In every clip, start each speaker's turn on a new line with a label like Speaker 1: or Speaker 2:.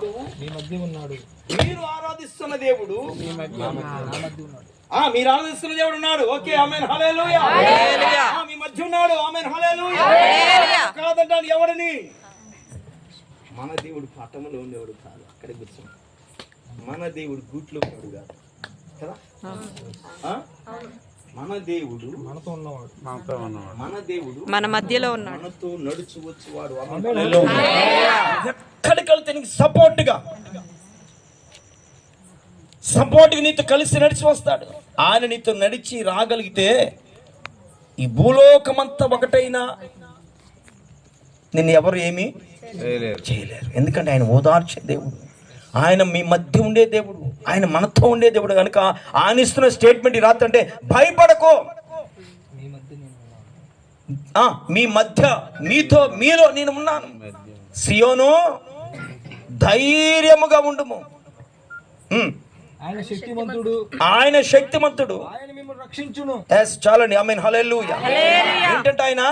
Speaker 1: దేవుడు
Speaker 2: మీ మధ్య ఉన్నాడు.
Speaker 1: మీరు ఆరాధిస్తున్న దేవుడు
Speaker 2: మీ మధ్య ఉన్నాడు.
Speaker 1: ఆ మీరు ఆరాధిస్తున్న దేవుడు ఉన్నాడు. Okay amen. హల్లెలూయా. ఆ, మీ మధ్య ఉన్నాడు. ఆమెన్. హల్లెలూయా. కాదంటాను ఎవరిని మన దేవుడు పట్టణంలో ఉండేవాడు కాదు. అక్కడ కూర్చో మన దేవుడు గూట్లో ఉన్నాడు కాదు. కదా? ఆ? మన దేవుడు
Speaker 2: మనతో ఉన్నవాడు.
Speaker 1: మన దేవుడు
Speaker 3: మన మధ్యలో ఉన్నాడు.
Speaker 1: మనతో నడుచు వచ్చేవాడు ఎక్కడికి వెళ్తే నీకు సపోర్ట్గా సపోర్ట్ నీతో కలిసి నడిచి వస్తాడు. ఆయన నీతో నడిచి రాగలిగితే ఈ భూలోకమంతా ఒకటైనా నిన్ను ఎవరు ఏమి చేయలేరు. ఎందుకంటే ఆయన ఓదార్చే దేవుడు. ఆయన మీ మధ్య ఉండే దేవుడు. ఆయన మనతో ఉండే దేవుడు. కనుక ఆయన ఇస్తున్న స్టేట్మెంట్ ఈ రాత్రి అంటే భయపడకో.
Speaker 2: మీ మధ్య
Speaker 1: మీతో మీలో నేను ఉన్నాను. సియోను ధైర్యముగా ఉండుము.
Speaker 2: ఆయన
Speaker 1: శక్తిమంతుడు.
Speaker 2: ఆయన మిమ్మల్ని రక్షించును.
Speaker 1: ఎస్ చాలండి. ఐ మీన్ హల్లెలూయా ఏంటంటే ఆయన?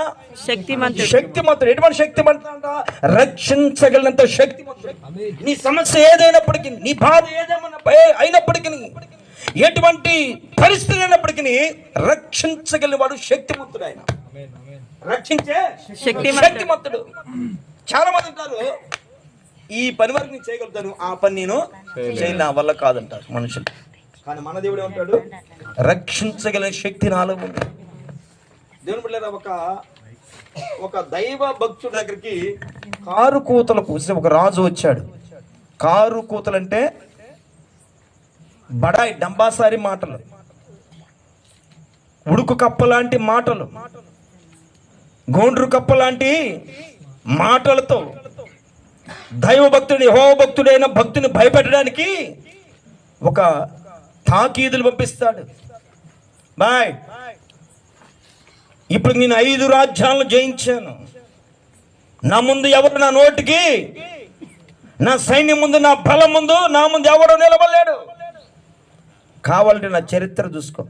Speaker 3: శక్తిమంతుడు.
Speaker 1: శక్తిమంతుడు. ఎటువంటి శక్తిమంతుడు అంట? రక్షించగలిగినంత శక్తిమంతుడు. నీ సమస్య ఏదైనప్పటికీ నీ బాధ ఏదేమన్నా అయినప్పటికీ ఎటువంటి పరిస్థితి అయినప్పటికీ రక్షించగలిగిన వాడు శక్తిమంతుడు ఆయన. రక్షించే
Speaker 3: శక్తిమంతుడు.
Speaker 1: శక్తిమంతుడు. చాలా మంది అంటారు ఈ పని వరకు నేను చేయగలుగుతాను ఆ పని నేను చేయను నా వల్ల కాదంటారు మనుషులు. కానీ మన దేవుడు ఏమంటాడు? రక్షించగలిగిన శక్తి నాలో ఉంది. దేవుని బిడ్డలారా ఒక ఒక దైవ భక్తుడి దగ్గరికి కారు కూతలు కూసి ఒక రాజు వచ్చాడు. కారు కూతలంటే బడాయి డంబాసారి మాటలు. ఉడుకు కప్ప లాంటి మాటలు. గోండ్రు కప్ప లాంటి మాటలతో దైవ భక్తుడి హో భక్తుడైన భక్తుని భయపెట్టడానికి ఒక తాకీదులు పంపిస్తాడు. బాయ్. ఇప్పుడు నేను ఐదు రాజ్యాలను జయించాను. నా ముందు ఎవరు నా నోటికి? నా సైన్యం ముందు నా బలం ముందు నా ముందు ఎవరు నిలబడలేడు. కావాలంటే నా చరిత్ర చూసుకో.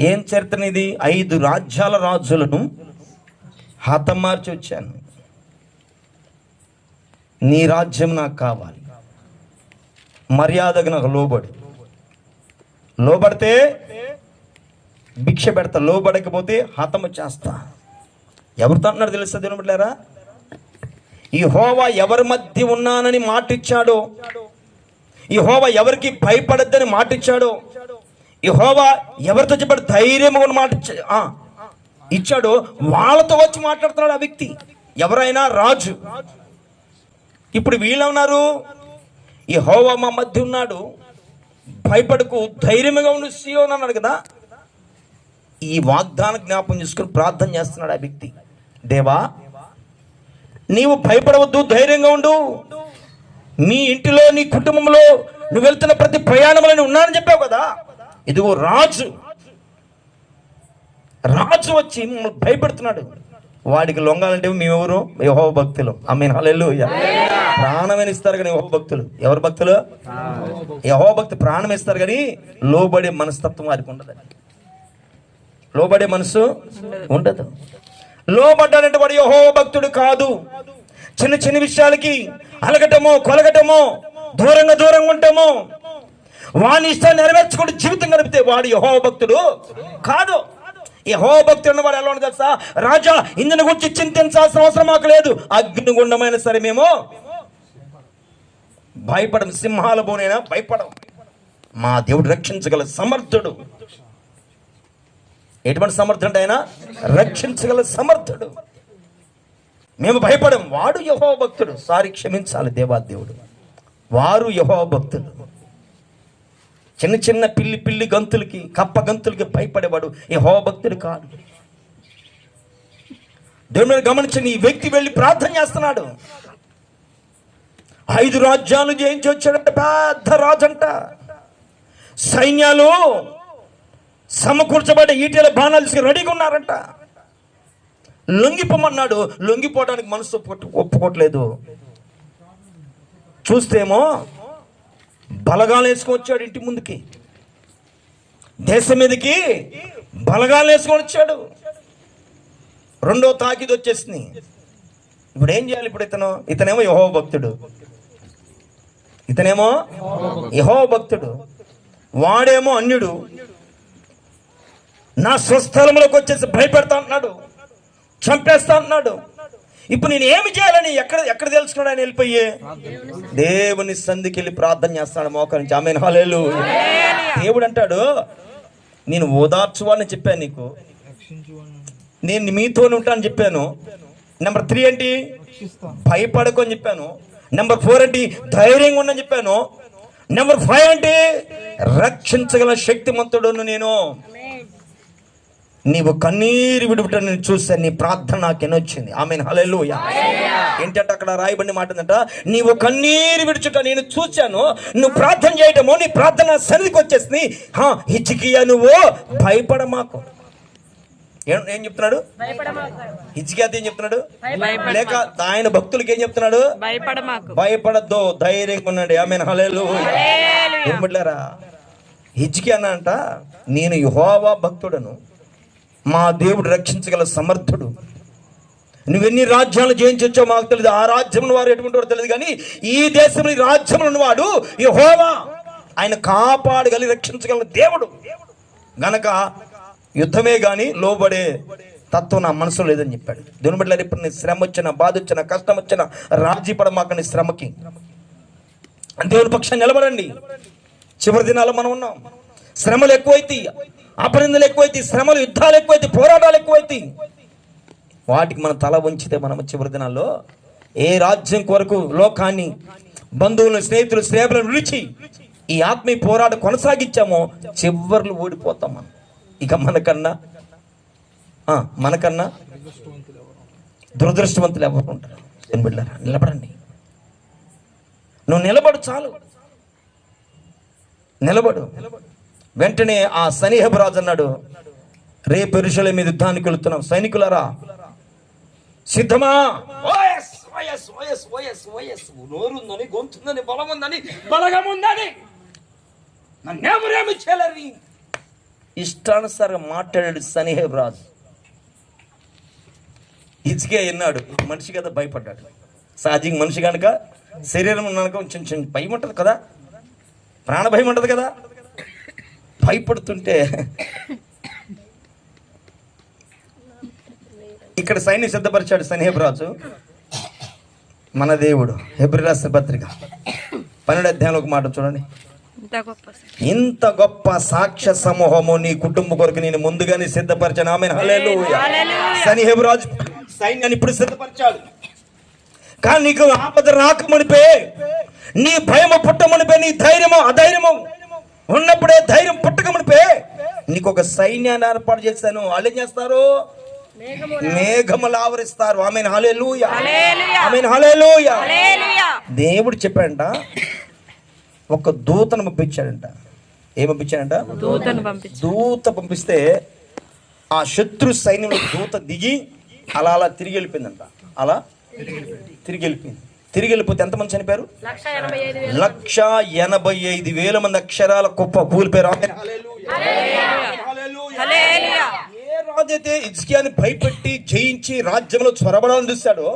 Speaker 1: ఏం చరిత్ర ఇది? ఐదు రాజ్యాల రాజులను హతమార్చి వచ్చాను. నీ రాజ్యం నాకు కావాలి. మర్యాదకు నాకు లోబడు. లోబడితే భిక్ష పెడతా లోబడకపోతే హతము చేస్తా. ఎవరితో అన్నాడు తెలుస్తా దేవుని ఈ హోవా ఎవరి మధ్య ఉన్నానని మాటిచ్చాడో? ఈ హోవా ఎవరికి భయపడద్దని మాటిచ్చాడో? ఈ హోవా ఎవరితో చెప్పాడు ధైర్యం అని మాట ఆ, ఇచ్చాడో? వాళ్ళతో వచ్చి మాట్లాడుతున్నాడు ఆ వ్యక్తి. ఎవరైనా రాజు. ఇప్పుడు వీళ్ళున్నారు ఈ హోవా మా మధ్య ఉన్నాడు. భయపడకు ధైర్యంగా ఉండు సియోన్ అన్నాడు కదా. ఈ వాగ్దాన జ్ఞాపం చేసుకుని ప్రార్థన చేస్తున్నాడు ఆ వ్యక్తి. దేవా నీవు భయపడవద్దు ధైర్యంగా ఉండు. నీ ఇంటిలో నీ కుటుంబంలో నువ్వు వెళ్తున్న ప్రతి ప్రయాణంలో నేను ఉన్నానని చెప్పావు కదా. ఇదిగో రాజు. రాజు వచ్చి మమ్మల్ని భయపెడుతున్నాడు. వాడికి లొంగాలంటే మేమెవరు యహో భక్తులు. ఐ హలెల్లు ప్రాణమైన ఇస్తారు కానీ యహో భక్తులు. ఎవరు భక్తులు? యహో భక్తి ప్రాణం ఇస్తారు కానీ లోబడే మనస్తత్వం వారికి ఉండదు. లోబడే మనసు ఉండదు. లోబడ్డానంటే వాడు యహో భక్తుడు కాదు. చిన్న చిన్న విషయాలకి అలగటమో కొలగటమో దూరంగా దూరంగా ఉంటామో వాని ఇష్టాన్ని నెరవేర్చుకుంటూ జీవితం గడిపితే వాడు యహో భక్తుడు కాదు. యహో భక్తుడు ఉన్నవాడు ఎలా ఉండదు తెలుసా? రాజా ఇందుని గురించి చింతించాల్సిన అవసరం మాకు లేదు. అగ్నిగుండమైన సరే మేము భయపడం సింహాల బోనైనా భయపడం మా దేవుడు రక్షించగల సమర్థుడు. ఎటువంటి సమర్థుడు అయినా ఆయన రక్షించగల సమర్థుడు. మేము భయపడం వాడు యహో భక్తుడు. సారి క్షమించాలి దేవాదేవుడు వారు యహో భక్తుడు చిన్న చిన్న పిల్లి పిల్లి గంతులకి కప్ప గంతులకి భయపడేవాడు ఈ హోభక్తుడు కాదు. దేవుని గమనించిన గమనించండి ఈ వ్యక్తి వెళ్ళి ప్రార్థన చేస్తున్నాడు. ఐదు రాజ్యాలు జయించి వచ్చాడంట పెద్ద రాజంట. సైన్యాలు సమకూర్చబడే ఈటెల బాణాలు రెడీగా ఉన్నారంట. లొంగిపోమన్నాడు. లొంగిపోవడానికి మనసు ఒప్పుకోవట్లేదు. చూస్తేమో బలగాలు వేసుకొని వచ్చాడు ఇంటి ముందుకి. దేశం మీదకి బలగాలు వేసుకొని వచ్చాడు. రెండో తాకిది వచ్చేసింది. ఇప్పుడు ఏం చేయాలి ఇప్పుడు ఇతను? ఇతనేమో యహో భక్తుడు. ఇతనేమో యహో భక్తుడు. వాడేమో అన్యుడు. నా స్వస్థలంలోకి వచ్చేసి భయపెడతా అంటున్నాడు. చంపేస్తా అంటున్నాడు. ఇప్పుడు నేను ఏమి చేయాలని ఎక్కడ ఎక్కడ తెలుసుకున్నాడు ఆయన వెళ్ళిపోయి? దేవుని సంధికి వెళ్ళి ప్రార్థన చేస్తాడు మోకరించి ఆమె హాలేలు దేవుడు అంటాడు నేను ఓదార్చువాలని చెప్పాను నీకు. నేను మీతోనే ఉంటానని చెప్పాను. నెంబర్ త్రీ ఏంటి? భయపడకు అని చెప్పాను. నెంబర్ ఫోర్ ఏంటి? ధైర్యంగా ఉండని చెప్పాను. నెంబర్ ఫైవ్ ఏంటి? రక్షించగల శక్తిమంతుడును నేను. నీవు కన్నీరు విడుపుట నేను చూశాను నీ ప్రార్థన నాకు ఎనొచ్చింది ఆమె హలెలు ఏంటంటే అక్కడ రాయబడిన మాట ఏంటంట నీవు కన్నీరు విడుచుట నేను చూశాను. నువ్వు ప్రార్థన చేయటము నీ ప్రార్థన సన్నిధికి వచ్చేసింది. హా హిచ్చికియా నువ్వు భయపడ మాకు ఏం ఏం చెప్తున్నాడు? హిచ్చికియాతో ఏం చెప్తున్నాడు? లేక ఆయన భక్తులకి ఏం చెప్తున్నాడు? భయపడద్దు ధైర్యంగా ఉండండి. ఆమె హలేలు ఏమిట్లారా హిజ్కి అన్నంట నేను యహోవా భక్తుడను. మా దేవుడు రక్షించగల సమర్థుడు. నువ్వెన్ని రాజ్యాలు జయించొచ్చో మాకు తెలియదు ఆ రాజ్యంలో వారు ఎటువంటి వారు తెలియదు కానీ ఈ దేశంలో ఈ రాజ్యంలో ఉన్నవాడు యహోవా. ఆయన కాపాడగలి రక్షించగల దేవుడు. గనక యుద్ధమే కానీ లోబడే తత్వం నా మనసులో లేదని చెప్పాడు. దేవుని బిడ్డలారా, ఇప్పుడు నీ శ్రమ వచ్చిన బాధ వచ్చిన కష్టం వచ్చిన రాజీ పడమాకని శ్రమకి. దేవుని పక్షాన్ని నిలబడండి. చివరి దినాల్లో మనం ఉన్నాం. శ్రమలు ఎక్కువైతే అపనిందలు ఎక్కువైతే శ్రమలు యుద్ధాలు ఎక్కువైతే పోరాటాలు ఎక్కువైతే వాటికి మనం తల ఉంచితే మనం చివరి దినాల్లో ఏ రాజ్యం కొరకు లోకాన్ని బంధువులను స్నేహితులు స్నేహితులను విడిచి ఈ ఆత్మీయ పోరాటం కొనసాగించామో చివర్లు ఓడిపోతాం మనం. ఇక మనకన్నా మనకన్నా
Speaker 2: దురదృష్టవంతులు ఎవరు
Speaker 1: ఉంటారు? నిలబడండి. నువ్వు నిలబడు చాలు. నిలబడు. వెంటనే ఆ సనిహబరాజు అన్నాడు రేపు ఎరుషలే మీద యుద్ధానికి వెళుతున్నాం. సైనికులారా సిద్ధమా? ఓయస్, ఓయస్, ఓయస్, ఓయస్, ఓయస్. నోరుందని గొంతుందని బలం ఉందని బలగం ఉందని నన్నెవరేమి చేయలేరు? ఇష్టానుసారంగా మాట్లాడాడు సనిహేబ్ రాజు. ఇచ్చికే విన్నాడు మనిషి కదా భయపడ్డాడు. సహజంగా మనిషి కనుక శరీరం కనుక కొంచెం భయం ఉంటుంది కదా ప్రాణ భయం ఉంటుంది కదా. భయపడుతుంటే ఇక్కడ సైన్యం సిద్ధపరిచాడు సనిహేబరాజు. మన దేవుడు. హెబ్రి రాసిన పత్రిక. పన్నెండు అధ్యాయంలో ఒక మాట చూడండి.
Speaker 3: ఇంత గొప్ప
Speaker 1: సాక్ష్య. సమూహము నీ కుటుంబ కొరకు నేను ముందుగానే సిద్ధపరిచాను. ఆమె సని హెబరాజు సైన్యాన్ని ఇప్పుడు సిద్ధపరిచాడు. కానీ నీకు ఆపద రాకమునిపే నీ భయము పుట్టమునిపే నీ ధైర్యము అధైర్యము ఉన్నప్పుడే ధైర్యం పుట్టకమునిపే. నీకు ఒక సైన్యాన్ని ఏర్పాటు చేశాను వాళ్ళు ఏం చేస్తారు? మేఘములు ఆవరిస్తారు. ఆమె హల్లెలూయా. ఆమె. దేవుడు చెప్పాడంట ఒక దూతను పంపించాడంట. ఏం పంపించాడంట? దూత పంపిస్తే ఆ శత్రు సైన్యంలో దూత దిగి అలా అలా తిరిగి వెళ్ళిపోయిందంట. అలా తిరిగి వెళ్ళిపోయింది. తిరిగి వెళ్ళిపోతే ఎంతమంది చనిపోయారు? లక్ష ఎనభై ఐదు వేల మంది. అక్షరాల కుప్ప కూలిపోయారు. ఆమేన్.
Speaker 3: హల్లెలూయా.
Speaker 1: ఏ రాజైతే ఇజ్కియాని భయపెట్టి జయించి రాజ్యంలో చొరబడాలని చూశాడో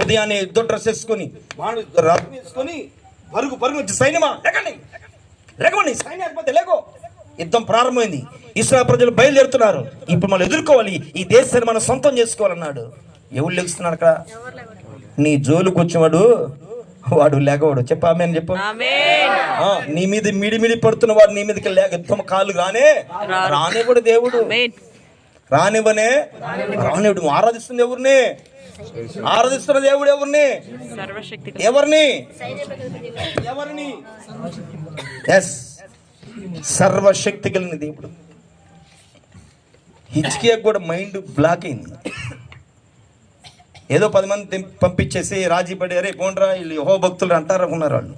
Speaker 1: ఉదయాన్నే యుద్ధ డ్రెస్ వేసుకొని వాడు రథం వేసుకొని పరుగు పరుగు సైన్యమా? సైన్యాధిపతి లేకో. యుద్ధం ప్రారంభమైంది. ఇస్రా ప్రజలు బయలుదేరుతున్నారు. ఇప్పుడు మనం ఎదుర్కోవాలి. ఈ దేశాన్ని మనం సొంతం చేసుకోవాలన్నాడు. ఎవరు లెగుస్తున్నారు అక్కడ? నీ జోలుకు వచ్చినవాడు వాడు లేకవాడు. చెప్పామే అని చెప్పు. నీ మీద మిడి మిడి పడుతున్న వాడు నీ మీదకి లేక యుద్ధం కాళ్ళు రానే రానివ్వడు దేవుడు.
Speaker 3: ఆమేన్.
Speaker 1: రానివ్వనే రానివ్వడు. నువ్వు ఆరాధిస్తుంది ఎవరిని? ఆరాధిస్తున్న దేవుడు ఎవరిని? ఎవరిని? ఎవరిని? ఎస్ సర్వశక్తి కలిగిన దేవుడు. హిజ్కియా కూడా మైండ్ బ్లాక్ అయింది. ఏదో పది మంది పంపించేసి రాజీ పడి అరే పోండ్రా వీళ్ళు యహో భక్తులు అంటారు? అనుకున్నారు వాళ్ళు.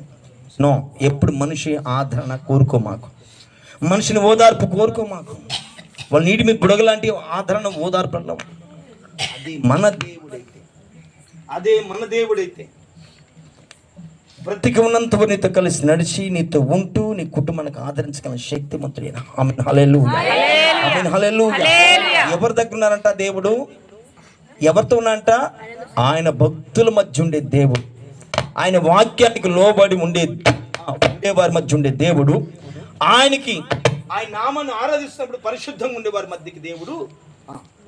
Speaker 1: నో ఎప్పుడు మనిషి ఆదరణ కోరుకో మాకు. మనిషిని ఓదార్పు కోరుకో మాకు. వాళ్ళ నీటి మీద బుడగలాంటి ఆదరణ ఓదార్పు అన్నాం అది మన దేవుడైతే. అదే మన దేవుడైతే. బ్రతికి ఉన్నంత నీతో కలిసి నడిచి నీతో ఉంటూ నీ కుటుంబానికి ఆదరించగల శక్తిమంతుడైన. ఆమె హలెలు ఆమె హలెలు ఎవరి దగ్గర ఉన్నారంట దేవుడు? ఎవరితో ఉన్నారంట ఆయన భక్తుల మధ్య ఉండే దేవుడు. ఆయన వాక్యానికి లోబడి ఉండే ఉండేవారి మధ్య ఉండే దేవుడు. ఆయనకి ఆయన నామాన్ని ఆరాధిస్తున్నప్పుడు పరిశుద్ధంగా ఉండేవారి మధ్యకి దేవుడు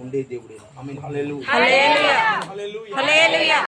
Speaker 1: ఉండే దేవుడే.
Speaker 3: హల్లెలూయా.